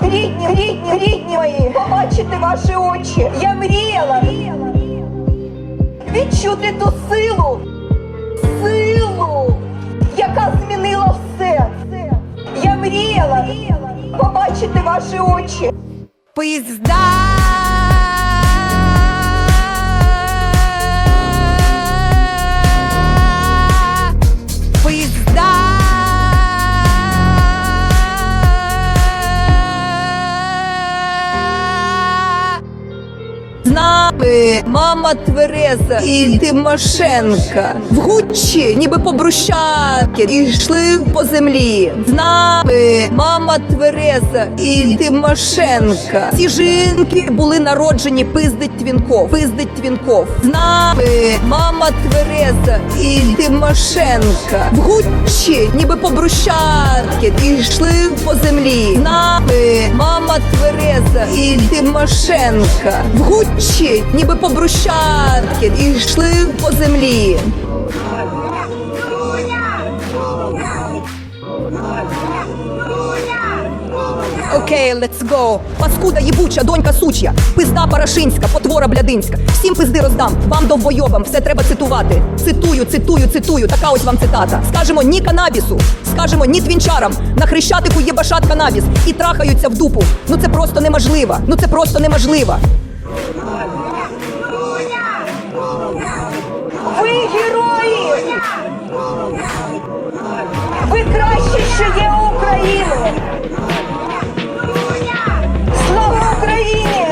Рідні, рідні, рідні мої, побачити ваші очі. Я мріяла відчути ту силу, силу, яка змінила ваші очі. Поїзда. Поїзда. З мама Твереза і Тимошенка в гучі, ніби по брущатки, йшли по землі. З нами мама Твереза і Тимошенка. Ці жінки були народжені пиздить твінков, пиздить твінков. З нами мама Твереза і Тимошенка. В гучі, ніби по брущатки, йшли по землі. З нами мама Твереза і Тимошенка. В гучі, ніби по брущатки, йшли по землі. Окей, let's go. Паскуда єбуча, донька сучя, пизда парашинська, потвора блядинська. Всім пизди роздам, вам довбойобам, все треба цитувати. Цитую, цитую, цитую, така ось вам цитата. Скажемо ні канабісу, скажемо ні твінчарам. На хрещатику єбашат канабіс і трахаються в дупу. Ну це просто неможливо. Ну це просто неможливо. Що є у Слава Україні!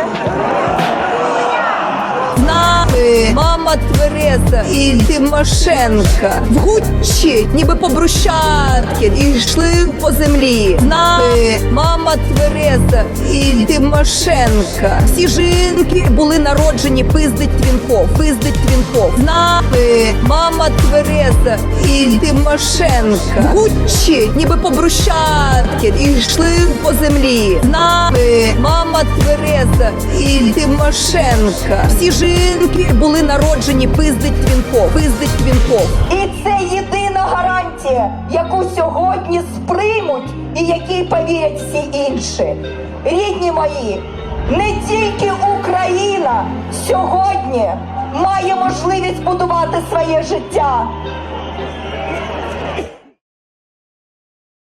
Нами мама Твереза і Тимошенка. В гучі, ніби по брущатки, йшли по землі. Нами мама Твереза і Тимошенка. Всі жінки були народжені пиздить твінков, пиздить твінков. З мама Твереза і Тимошенка. В гучі, ніби по брущатки, йшли по землі. З мама Твереза і Тимошенка. Всі жінки були народжені пиздить твінков, пиздить твінков. Гарантія, яку сьогодні сприймуть і якій повірять всі інші. Рідні мої, не тільки Україна сьогодні має можливість будувати своє життя,